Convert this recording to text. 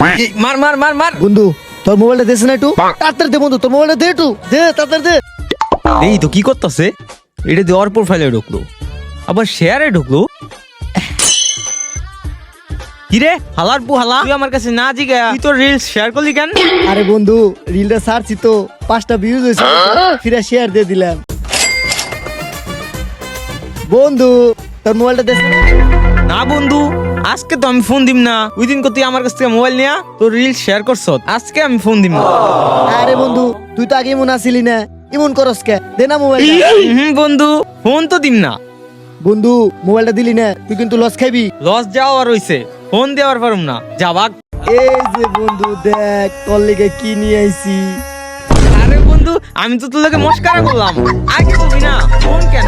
মার মার মার মার। বন্ধু তোর মোবাইলটা দেশ না একটু। তাড়াতাড়ি দে বন্ধু তোর মোবাইলটা দে একটু। দে তাড়াতাড়ি দে। এই তো কি করতেছে? এটা দেওয়ার প্রোফাইলে ঢুকলো। আবার শেয়ারে ঢুকলো? কিরে হালার পু হালা তুই আমার কাছে না জিগা তুই তোর রিলস শেয়ার করলি কেন? আরে বন্ধু রিলটা সারছি তো। পাঁচটা ভিউজ হয়েছে। ফিরে শেয়ার দিয়ে দিলাম। বন্ধু তোর মোবাইলটা না না বন্ধু। আজকে তো আমি ফোন দিম না। ওই দিন তুই আমার কাছ থেকে মোবাইল নিয়া তোর রিল শেয়ার করছ। আজকে আমি ফোন দিম না। আরে বন্ধু তুই তো আগে এমন আসিলি না। এমন করস কে? দে না মোবাইলটা হুম বন্ধু ফোন তো দিম না। বন্ধু মোবাইলটা দিলি না তুই কিন্তু লস খাবি লস যাওয়া হইছে ফোন দেওয়ার পারুম না। যাবাক এই যে বন্ধু দেখ তোর লেগে কি নিয়ে আইছি। আরে বন্ধু আমি তো তোর লোকে মস্কারা করলাম। আগে বলবি না? ফোন কেন?